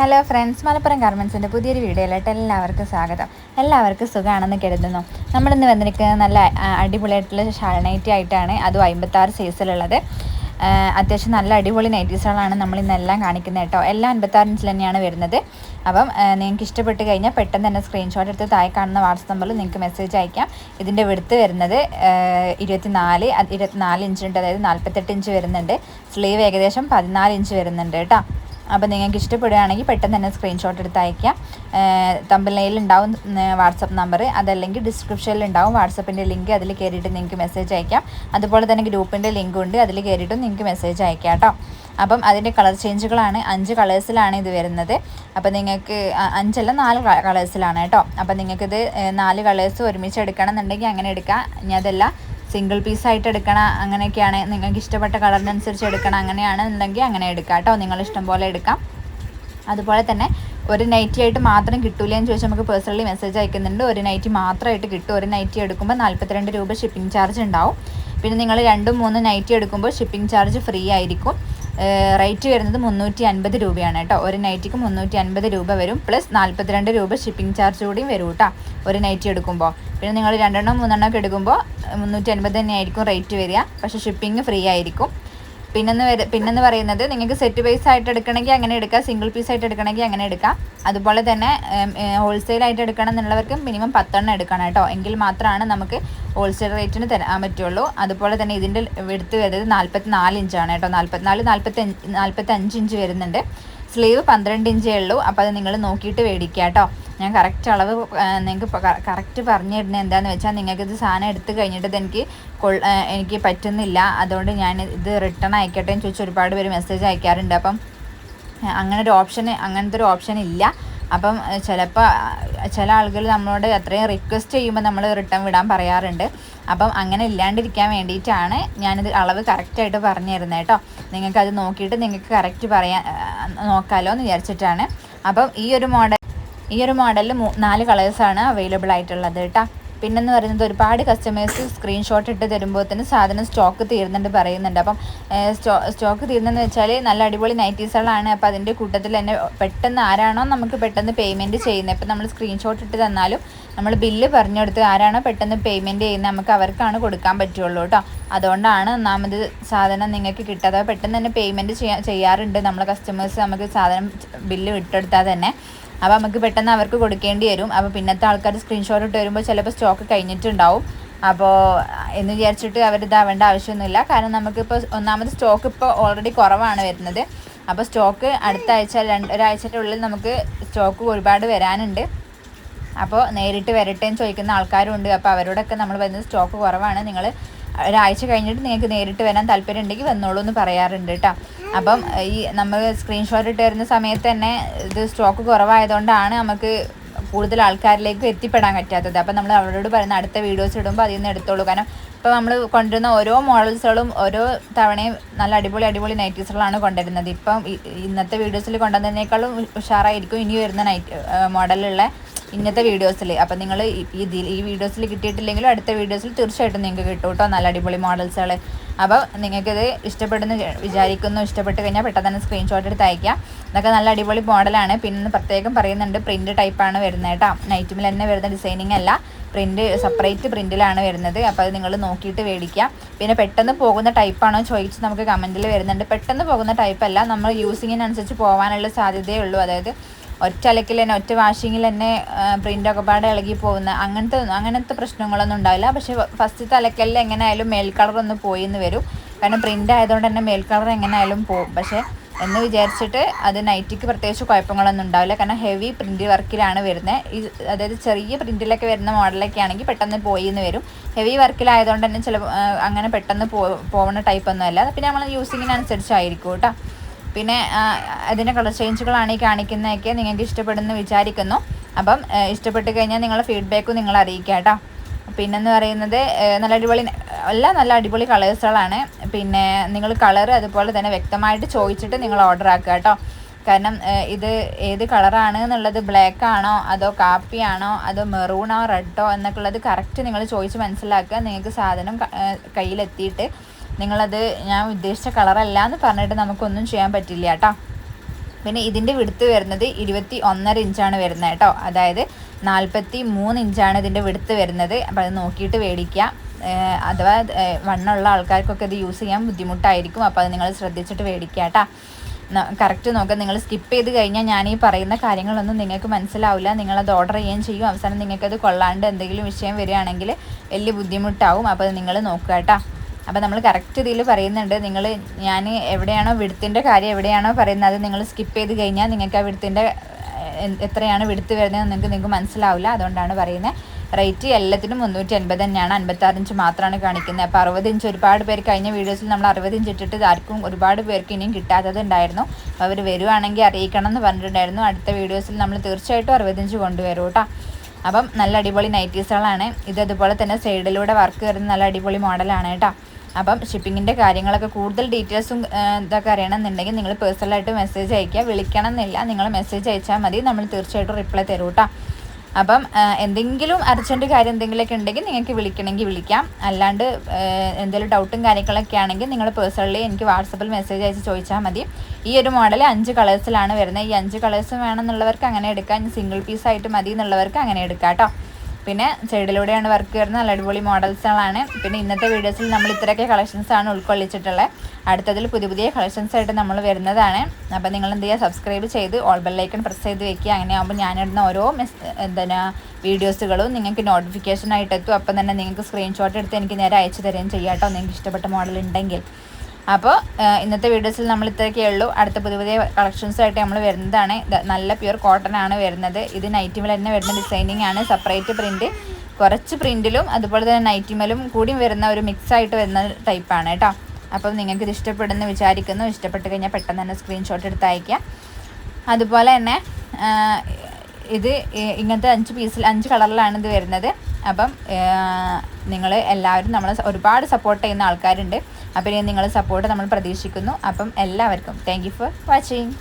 Hello friends Malappuram ഗാർമെൻസിന്റെ പുതിയൊരു വീഡിയോയിലോട്ട് എല്ലാവർക്കും സ്വാഗതം. എല്ലാവർക്കും സുഖമാണെന്ന് കരുതുന്നു. നമ്മളിന്ന് വന്നിരിക്കുന്നത് നല്ല അടിപൊളി അടിപൊളിയായിട്ടുള്ള ഷാൾ നൈറ്റി ആയിട്ടാണ്. അതും അമ്പത്താറ് സൈസിലുള്ളത് അത്യാവശ്യം നല്ല അടിപൊളി നൈറ്റീസുകളാണ് നമ്മൾ ഇന്നെല്ലാം കാണിക്കുന്നത് കേട്ടോ. എല്ലാം അൻപത്താറ് ഇഞ്ചിൽ തന്നെയാണ് വരുന്നത്. അപ്പം നിങ്ങൾക്ക് ഇഷ്ടപ്പെട്ട് കഴിഞ്ഞാൽ പെട്ടെന്ന് തന്നെ സ്ക്രീൻഷോട്ട് എടുത്ത് താഴെ കാണുന്ന വാട്സപ്പ് നമ്പറിൽ നിങ്ങൾക്ക് മെസ്സേജ് അയക്കാം. ഇതിന്റെ വെടുത്ത് വരുന്നത് ഇരുപത്തിനാല് ഇരുപത്തിനാല് ഇഞ്ച് ഉണ്ട്. അതായത് നാൽപ്പത്തെട്ട് ഇഞ്ച് വരുന്നുണ്ട്. സ്ലീവ് ഏകദേശം പതിനാല് ഇഞ്ച് വരുന്നുണ്ട് കേട്ടോ. അപ്പോൾ നിങ്ങൾക്ക് ഇഷ്ടപ്പെടുകയാണെങ്കിൽ പെട്ടെന്ന് തന്നെ സ്ക്രീൻഷോട്ട് എടുത്ത് അയക്കാം തമ്പലയിൽ ഉണ്ടാവും വാട്സപ്പ് നമ്പർ അതല്ലെങ്കിൽ ഡിസ്ക്രിപ്ഷനിൽ ഉണ്ടാവും. വാട്സപ്പിന്റെ ലിങ്ക് അതിൽ കയറിയിട്ട് നിങ്ങൾക്ക് മെസ്സേജ് അയക്കാം അതുപോലെ തന്നെ ഗ്രൂപ്പിന്റെ ലിങ്ക് ഉണ്ട് അതിൽ കയറിയിട്ടും നിങ്ങൾക്ക് മെസ്സേജ് അയക്കാം കേട്ടോ. അപ്പം അതിന്റെ കളർ ചേഞ്ചുകളാണ് അഞ്ച് കളേഴ്സിലാണ് ഇത് വരുന്നത്. അപ്പം നിങ്ങൾക്ക് അഞ്ചല്ല നാല് കളേഴ്സിലാണ് കേട്ടോ. അപ്പം നിങ്ങൾക്കിത് നാല് കളേഴ്സ് ഒരുമിച്ച് എടുക്കണം എന്നുണ്ടെങ്കിൽ അങ്ങനെ എടുക്കാം. ഇനി അതല്ല സിംഗിൾ പീസായിട്ട് എടുക്കണം അങ്ങനെയൊക്കെയാണ്. നിങ്ങൾക്ക് ഇഷ്ടപ്പെട്ട കളറിനനുസരിച്ച് എടുക്കണം അങ്ങനെയാണ് അങ്ങനെയാണെന്നുണ്ടെങ്കിൽ അങ്ങനെ എടുക്കാം കേട്ടോ. നിങ്ങൾ ഇഷ്ടം പോലെ എടുക്കാം. അതുപോലെ തന്നെ ഒരു നൈറ്റി ആയിട്ട് മാത്രം കിട്ടൂല എന്ന് ചോദിച്ചാൽ നമുക്ക് പേഴ്സണലി മെസ്സേജ് അയക്കുന്നുണ്ട്. ഒരു നൈറ്റി മാത്രമായിട്ട് കിട്ടും. ഒരു നൈറ്റി എടുക്കുമ്പോൾ നാൽപ്പത്തിരണ്ട് രൂപ ഷിപ്പിംഗ് ചാർജ് ഉണ്ടാവും. പിന്നെ നിങ്ങൾ രണ്ടും മൂന്നും നൈറ്റി എടുക്കുമ്പോൾ ഷിപ്പിംഗ് ചാർജ് ഫ്രീ ആയിരിക്കും. റേറ്റ് വരുന്നത് മുന്നൂറ്റി അൻപത് രൂപയാണ് കേട്ടോ. ഒരു നൈറ്റിക്ക് മുന്നൂറ്റി അൻപത് രൂപ വരും. പ്ലസ് നാൽപ്പത്തിരണ്ട് രൂപ ഷിപ്പിംഗ് ചാർജ് കൂടിയും വരും കേട്ടോ. ഒരു നൈറ്റി എടുക്കുമ്പോൾ പിന്നെ നിങ്ങൾ രണ്ടെണ്ണം മൂന്നെണ്ണം ഒക്കെ എടുക്കുമ്പോൾ മുന്നൂറ്റി അൻപത് തന്നെ ആയിരിക്കും റേറ്റ് വരിക. പക്ഷേ ഷിപ്പിംഗ് ഫ്രീ ആയിരിക്കും. പിന്നെന്ന് വര പിന്നെന്ന് പറയുന്നത് നിങ്ങൾക്ക് സെറ്റ് വൈസ് ആയിട്ട് എടുക്കണമെങ്കിൽ അങ്ങനെ എടുക്കാം സിംഗിൾ പീസ് ആയിട്ട് എടുക്കണമെങ്കിൽ അങ്ങനെ എടുക്കാം. അതുപോലെ തന്നെ ഹോൾസെയിൽ ആയിട്ട് എടുക്കണം എന്നുള്ളവർക്ക് മിനിമം പത്തെണ്ണം എടുക്കണം കേട്ടോ. എങ്കിൽ മാത്രമാണ് നമുക്ക് ഹോൾസെയിൽ റേറ്റിന് തരാൻ പറ്റുള്ളൂ. അതുപോലെ തന്നെ ഇതിന്റെ എടുത്ത് വരുന്നത് നാൽപ്പത്തി ഇഞ്ചാണ് കേട്ടോ. നാൽപ്പത്തിനാല് നാൽപ്പത്തി നാൽപ്പത്തി അഞ്ച് ഇഞ്ച് വരുന്നുണ്ട്. സ്ലീവ് പന്ത്രണ്ട് ഇഞ്ചേ ഉള്ളൂ. അപ്പോൾ അത് നിങ്ങൾ നോക്കിയിട്ട് മേടിക്കുക കേട്ടോ. ഞാൻ കറക്റ്റ് അളവ് നിങ്ങൾക്ക് കറക്റ്റ് പറഞ്ഞു തരുന്നത് എന്താണെന്ന് വെച്ചാൽ നിങ്ങൾക്ക് ഇത് സാധനം എടുത്തു കഴിഞ്ഞിട്ട് ഇത് എനിക്ക് പറ്റുന്നില്ല. അതുകൊണ്ട് ഞാൻ ഇത് റിട്ടേൺ അയക്കട്ടെ എന്ന് ചോദിച്ച് ഒരുപാട് പേര് മെസ്സേജ് അയക്കാറുണ്ട്. അപ്പം അങ്ങനെ ഒരു ഓപ്ഷൻ അങ്ങനത്തെ ഒരു ഓപ്ഷൻ ഇല്ല. അപ്പം ചിലപ്പോൾ ചില ആളുകൾ നമ്മളോട് അത്രയും റിക്വസ്റ്റ് ചെയ്യുമ്പോൾ നമ്മൾ റിട്ടേൺ വിടാൻ പറയാറുണ്ട്. അപ്പം അങ്ങനെ ഇല്ലാണ്ടിരിക്കാൻ വേണ്ടിയിട്ടാണ് ഞാനിത് അളവ് കറക്റ്റായിട്ട് പറഞ്ഞു തരുന്നത് കേട്ടോ. നിങ്ങൾക്ക് അത് നോക്കിയിട്ട് നിങ്ങൾക്ക് കറക്റ്റ് പറയാൻ നോക്കാമല്ലോ എന്ന് വിചാരിച്ചിട്ടാണ്. അപ്പം ഈ ഒരു മോഡൽ ഈ ഒരു മോഡലിൽ നാല് കളേഴ്സാണ് അവൈലബിൾ ആയിട്ടുള്ളത് കേട്ടോ പിന്നെന്ന് പറയുന്നത് ഒരുപാട് കസ്റ്റമേഴ്സ് സ്ക്രീൻഷോട്ട് ഇട്ട് തരുമ്പോൾ തന്നെ സാധനം സ്റ്റോക്ക് തീരുന്നുണ്ട് പറയുന്നുണ്ട്. അപ്പം സ്റ്റോക്ക് തീർന്നെന്ന് വെച്ചാൽ നല്ല അടിപൊളി നൈറ്റീസുകളാണ് അപ്പോൾ അതിന്റെ കൂട്ടത്തിൽ തന്നെ പെട്ടെന്ന് ആരാണോ നമുക്ക് പെട്ടെന്ന് പേയ്മെന്റ് ചെയ്യുന്നത് ഇപ്പം നമ്മൾ സ്ക്രീൻഷോട്ട് ഇട്ട് തന്നാലും നമ്മൾ ബില്ല് പറഞ്ഞെടുത്ത് ആരാണോ പെട്ടെന്ന് പേയ്മെന്റ് ചെയ്യുന്നത് നമുക്ക് അവർക്കാണ് കൊടുക്കാൻ പറ്റുള്ളൂ കേട്ടോ അതുകൊണ്ടാണ് ഒന്നാമത് സാധനം നിങ്ങൾക്ക് കിട്ടാതെ പെട്ടെന്ന് തന്നെ പേയ്മെന്റ് ചെയ്യാ ചെയ്യാറുണ്ട്. നമ്മളെ കസ്റ്റമേഴ്സ് നമുക്ക് സാധനം ബില്ല് വിട്ടെടുത്താൽ തന്നെ. അപ്പോൾ നമുക്ക് പെട്ടെന്ന് അവർക്ക് കൊടുക്കേണ്ടി വരും. അപ്പോൾ പിന്നത്തെ ആൾക്കാർ സ്ക്രീൻഷോട്ട് ഇട്ട് വരുമ്പോൾ ചിലപ്പോൾ സ്റ്റോക്ക് കഴിഞ്ഞിട്ടുണ്ടാവും. അപ്പോൾ എന്ന് വിചാരിച്ചിട്ട് അവരിതാവേണ്ട ആവശ്യമൊന്നുമില്ല. കാരണം നമുക്കിപ്പോൾ ഒന്നാമത് സ്റ്റോക്ക് ഇപ്പോൾ ഓൾറെഡി കുറവാണ് വരുന്നത്. അപ്പോൾ സ്റ്റോക്ക് അടുത്ത ആഴ്ച രണ്ട് ഒരാഴ്ചയുടെ ഉള്ളിൽ നമുക്ക് സ്റ്റോക്ക് ഒരുപാട് വരാനുണ്ട്. അപ്പോൾ നേരിട്ട് വരട്ടെ എന്ന് ചോദിക്കുന്ന ആൾക്കാരും ഉണ്ട് അപ്പോൾ അവരോടൊക്കെ നമ്മൾ വരുന്നത് സ്റ്റോക്ക് കുറവാണ്. നിങ്ങൾ ഒരാഴ്ച കഴിഞ്ഞിട്ട് നിങ്ങൾക്ക് നേരിട്ട് വരാൻ താല്പര്യം ഉണ്ടെങ്കിൽ വന്നോളൂ എന്ന് പറയാറുണ്ട് കേട്ടോ. അപ്പം ഈ നമ്മൾ സ്ക്രീൻഷോട്ട് ഇട്ട് വരുന്ന സമയത്ത് തന്നെ ഇത് സ്റ്റോക്ക് കുറവായതുകൊണ്ടാണ് നമുക്ക് കൂടുതൽ ആൾക്കാരിലേക്ക് എത്തിപ്പെടാൻ പറ്റാത്തത്. അപ്പം നമ്മൾ അവരോട് പറയുന്ന അടുത്ത വീഡിയോസ് ഇടുമ്പോൾ അതിൽ നിന്ന് എടുത്തോളൂ. കാരണം ഇപ്പോൾ നമ്മൾ കൊണ്ടുവരുന്ന ഓരോ മോഡൽസുകളും ഓരോ തവണയും നല്ല അടിപൊളി അടിപൊളി നൈറ്റീസുകളാണ് കൊണ്ടുവരുന്നത്. ഇപ്പം ഇന്നത്തെ വീഡിയോസിൽ കൊണ്ടുവന്നതിനേക്കാളും ഉഷാറായിരിക്കും ഇനി വരുന്ന നൈറ്റ് മോഡലുള്ള ഇന്നത്തെ വീഡിയോസിൽ അപ്പം നിങ്ങൾ ഇതിൽ ഈ വീഡിയോസിൽ കിട്ടിയിട്ടില്ലെങ്കിലും അടുത്ത വീഡിയോസിൽ തീർച്ചയായിട്ടും നിങ്ങൾക്ക് കിട്ടും കേട്ടോ നല്ല അടിപൊളി മോഡൽസുകൾ അപ്പോൾ നിങ്ങൾക്കിത് ഇഷ്ടപ്പെടുന്നു വിചാരിക്കുന്നു ഇഷ്ടപ്പെട്ട് കഴിഞ്ഞാൽ പെട്ടെന്ന് തന്നെ സ്ക്രീൻഷോട്ട് എടുത്ത് അയക്കാം ഇതൊക്കെ നല്ല അടിപൊളി മോഡലാണ് പിന്നെ പ്രത്യേകം പറയുന്നുണ്ട് പ്രിന്റ് ടൈപ്പാണ് വരുന്നത് കേട്ടോ. നൈറ്റുമിൽ തന്നെ വരുന്ന ഡിസൈനിങ് അല്ല. പ്രിന്റ് സെപ്പറേറ്റ് പ്രിന്റിലാണ് വരുന്നത്. അപ്പോൾ അത് നിങ്ങൾ നോക്കിയിട്ട് മേടിക്കാം. പിന്നെ പെട്ടെന്ന് പോകുന്ന ടൈപ്പാണോ ചോദിച്ച് നമുക്ക് കമന്റിൽ വരുന്നുണ്ട്. പെട്ടെന്ന് പോകുന്ന ടൈപ്പല്ല നമ്മൾ യൂസിങ്ങിനനുസരിച്ച് പോകാനുള്ള സാധ്യതയേ ഉള്ളൂ. അതായത് ഒറ്റ അലക്കിൽ തന്നെ ഒറ്റ വാഷിങ്ങിൽ തന്നെ പ്രിന്റൊക്കെ പാടെ ഇളകി പോകുന്ന അങ്ങനത്തെ അങ്ങനത്തെ പ്രശ്നങ്ങളൊന്നും ഉണ്ടാവില്ല. പക്ഷേ ഫസ്റ്റത്തെ അലക്കലിൽ എങ്ങനെയായാലും മേൽ കളർ ഒന്ന് പോയി എന്ന് വരും. കാരണം പ്രിന്റ് ആയതുകൊണ്ട് തന്നെ മേൽ കളർ എങ്ങനെയായാലും പോകും. പക്ഷേ എന്ന് വിചാരിച്ചിട്ട് അത് നൈറ്റിക്ക് പ്രത്യേകിച്ച് കുഴപ്പങ്ങളൊന്നും ഉണ്ടാവില്ല. കാരണം ഹെവി പ്രിന്റ് വർക്കിലാണ് വരുന്നത് ഈ അതായത് ചെറിയ പ്രിന്റിലൊക്കെ വരുന്ന മോഡലൊക്കെ ആണെങ്കിൽ പെട്ടെന്ന് പോയി എന്ന് വരും. ഹെവി വർക്കിലായതുകൊണ്ട് തന്നെ ചില അങ്ങനെ പെട്ടെന്ന് പോ പോകുന്ന ടൈപ്പൊന്നും അല്ല. പിന്നെ നമ്മൾ യൂസിങ്ങിനനുസരിച്ചായിരിക്കും കേട്ടോ. പിന്നെ അതിന്റെ കളർ ചേഞ്ചുകളാണ് ഈ കാണിക്കുന്നതൊക്കെ നിങ്ങൾക്ക് ഇഷ്ടപ്പെടുന്നു വിചാരിക്കുന്നു. അപ്പം ഇഷ്ടപ്പെട്ട് കഴിഞ്ഞാൽ നിങ്ങളുടെ ഫീഡ്ബാക്കും നിങ്ങൾ അറിയിക്കുക കേട്ടോ. പിന്നെന്ന് പറയുന്നത് നല്ല അടിപൊളി എല്ലാം നല്ല അടിപൊളി കളേഴ്സുകളാണ്. പിന്നെ നിങ്ങൾ കളർ അതുപോലെ തന്നെ വ്യക്തമായിട്ട് ചോദിച്ചിട്ട് നിങ്ങൾ ഓർഡർ ആക്കുക കേട്ടോ. കാരണം ഇത് ഏത് കളറാണ് എന്നുള്ളത് ബ്ലാക്ക് ആണോ അതോ കാപ്പിയാണോ അതോ മെറൂണോ റെഡോ എന്നൊക്കെ ഉള്ളത് കറക്റ്റ് നിങ്ങൾ ചോദിച്ച് മനസ്സിലാക്കുക. നിങ്ങൾക്ക് സാധനം കയ്യിലെത്തിയിട്ട് നിങ്ങളത് ഞാൻ ഉദ്ദേശിച്ച കളറല്ല എന്ന് പറഞ്ഞിട്ട് നമുക്കൊന്നും ചെയ്യാൻ പറ്റില്ല കേട്ടോ. പിന്നെ ഇതിന്റെ വിടുത്ത് വരുന്നത് ഇരുപത്തി ഒന്നര ഇഞ്ചാണ് വരുന്നത് കേട്ടോ. അതായത് നാൽപ്പത്തി മൂന്ന് ഇഞ്ചാണ് ഇതിന്റെ വിടുത്ത് വരുന്നത്. അപ്പോൾ അത് നോക്കിയിട്ട് മേടിക്കുക അഥവാ വണ്ണമുള്ള ആൾക്കാർക്കൊക്കെ ഇത് യൂസ് ചെയ്യാൻ ബുദ്ധിമുട്ടായിരിക്കും. അപ്പോൾ അത് നിങ്ങൾ ശ്രദ്ധിച്ചിട്ട് മേടിക്കുക കേട്ടോ. കറക്റ്റ് നോക്കുക നിങ്ങൾ സ്കിപ്പ് ചെയ്ത് കഴിഞ്ഞാൽ ഞാൻ ഈ പറയുന്ന കാര്യങ്ങളൊന്നും നിങ്ങൾക്ക് മനസ്സിലാവില്ല. നിങ്ങളത് ഓർഡർ ചെയ്യുകയും ചെയ്യും. അവസാനം നിങ്ങൾക്കത് കൊള്ളാണ്ട് എന്തെങ്കിലും വിഷയം വരികയാണെങ്കിൽ വലിയ ബുദ്ധിമുട്ടാവും. അപ്പോൾ നിങ്ങൾ നോക്കുക കേട്ടോ. അപ്പോൾ നമ്മൾ കറക്റ്റ് ഇതിൽ പറയുന്നുണ്ട്. നിങ്ങൾ ഞാൻ എവിടെയാണോ വിടുത്തിന്റെ കാര്യം എവിടെയാണോ പറയുന്നത് അത് നിങ്ങൾ സ്കിപ്പ് ചെയ്ത് കഴിഞ്ഞാൽ നിങ്ങൾക്ക് ആ വിടുത്തിന്റെ എത്രയാണ് വിടുത്ത് വരുന്നത് നിങ്ങൾക്ക് നിങ്ങൾക്ക് മനസ്സിലാവില്ല. അതുകൊണ്ടാണ് പറയുന്നത് റേറ്റ് എല്ലാത്തിനും മുന്നൂറ്റി അൻപത് തന്നെയാണ്. അൻപത്താറ് ഇഞ്ച് മാത്രമാണ് കാണിക്കുന്നത്. അപ്പോൾ അറുപത് ഇഞ്ച് ഒരുപാട് പേർ കഴിഞ്ഞ വീഡിയോസിൽ നമ്മൾ അറുപത് ഇഞ്ച് ഇട്ടിട്ട് ആർക്കും ഒരുപാട് പേർക്ക് ഇനിയും കിട്ടാത്തതുണ്ടായിരുന്നു അവർ വരുവാണെങ്കിൽ അറിയിക്കണം എന്ന് പറഞ്ഞിട്ടുണ്ടായിരുന്നു. അടുത്ത വീഡിയോസിൽ നമ്മൾ തീർച്ചയായിട്ടും അറുപത് ഇഞ്ച് കൊണ്ടുവരും കേട്ടോ. അപ്പം നല്ല അടിപൊളി നൈറ്റീസുകളാണ് ഇത് തന്നെ സൈഡിലൂടെ വർക്ക് വരുന്ന നല്ല അടിപൊളി മോഡലാണ് കേട്ടോ. അപ്പം ഷിപ്പിങ്ങിന്റെ കാര്യങ്ങളൊക്കെ കൂടുതൽ ഡീറ്റെയിൽസും ഇതൊക്കെ അറിയണമെന്നുണ്ടെങ്കിൽ നിങ്ങൾ പേഴ്സണലായിട്ട് മെസ്സേജ് അയക്കുക വിളിക്കണം എന്നില്ല നിങ്ങൾ മെസ്സേജ് അയച്ചാൽ മതി. നമ്മൾ തീർച്ചയായിട്ടും റിപ്ലൈ തരും കേട്ടോ അപ്പം എന്തെങ്കിലും അർജന്റ് കാര്യം എന്തെങ്കിലുമൊക്കെ ഉണ്ടെങ്കിൽ നിങ്ങൾക്ക് വിളിക്കണമെങ്കിൽ വിളിക്കാം. അല്ലാണ്ട് എന്തെങ്കിലും ഡൗട്ടും കാര്യങ്ങളൊക്കെ ആണെങ്കിൽ നിങ്ങൾ പേഴ്സണലി എനിക്ക് വാട്സപ്പിൽ മെസ്സേജ് അയച്ച് ചോദിച്ചാൽ മതി. ഈ ഒരു മോഡൽ അഞ്ച് കളേഴ്സിലാണ് വരുന്നത്. ഈ അഞ്ച് കളേഴ്സ് വേണമെന്നുള്ളവർക്ക് അങ്ങനെ എടുക്കാം. സിംഗിൾ പീസായിട്ട് മതി എന്നുള്ളവർക്ക് അങ്ങനെ എടുക്കാം കേട്ടോ പിന്നെ സൈഡിലൂടെയാണ് വർക്ക് വരുന്നത്. നല്ല അടിപൊളി മോഡൽസുകളാണ് പിന്നെ ഇന്നത്തെ വീഡിയോസിൽ നമ്മൾ ഇത്രയൊക്കെ കളക്ഷൻസാണ് ഉൾക്കൊള്ളിച്ചിട്ടുള്ളത് അടുത്തതിൽ പുതിയ പുതിയ കളക്ഷൻസ് ആയിട്ട് നമ്മൾ വരുന്നതാണ്. അപ്പോൾ നിങ്ങൾ എന്ത് ചെയ്യുക? സബ്സ്ക്രൈബ് ചെയ്ത് ഓൾ ബെല്ലൈക്കൺ പ്രസ് ചെയ്ത് വെക്കുക. അങ്ങനെ ആകുമ്പോൾ ഞാനിടുന്ന ഓരോ മെസ് എന്താണ് വീഡിയോസുകളും നിങ്ങൾക്ക് നോട്ടിഫിക്കേഷൻ ആയിട്ട് എത്തും. അപ്പം തന്നെ നിങ്ങൾക്ക് സ്ക്രീൻഷോട്ട് എടുത്ത് എനിക്ക് നേരെ അയച്ചു തരുകയും ചെയ്യാം കേട്ടോ. നിങ്ങൾക്ക് ഇഷ്ടപ്പെട്ട മോഡൽ ഉണ്ടെങ്കിൽ. അപ്പോൾ ഇന്നത്തെ വീഡിയോസിൽ നമ്മൾ ഇത്രയൊക്കെ ഉള്ളൂ. അടുത്ത പുതിയ പുതിയ കളക്ഷൻസായിട്ട് നമ്മൾ വരുന്നതാണ്. നല്ല പ്യുർ കോട്ടൺ ആണ് വരുന്നത്. ഇത് നൈറ്റി മെൽ തന്നെ വരുന്ന ഡിസൈനിങ് ആണ്. സെപ്പറേറ്റ് പ്രിന്റ് കുറച്ച് പ്രിന്റിലും അതുപോലെ തന്നെ നൈറ്റിമലും കൂടി വരുന്ന ഒരു മിക്സ് ആയിട്ട് വരുന്ന ടൈപ്പാണ് കേട്ടോ. അപ്പം നിങ്ങൾക്ക് ഇത് ഇഷ്ടപ്പെടുന്നു വിചാരിക്കുന്നു. ഇഷ്ടപ്പെട്ട് കഴിഞ്ഞാൽ പെട്ടെന്ന് തന്നെ സ്ക്രീൻഷോട്ട് എടുത്ത് അയക്കുക അതുപോലെ തന്നെ ഇത് ഇങ്ങനത്തെ അഞ്ച് പീസിൽ അഞ്ച് കളറിലാണ് ഇത് വരുന്നത്. അപ്പം നിങ്ങൾ എല്ലാവരും നമ്മൾ ഒരുപാട് സപ്പോർട്ട് ചെയ്യുന്ന ആൾക്കാരുണ്ട്. അപ്പം ഇനി നിങ്ങളുടെ സപ്പോർട്ട് നമ്മൾ പ്രതീക്ഷിക്കുന്നു. അപ്പം എല്ലാവർക്കും താങ്ക് ഫോർ വാച്ചിങ്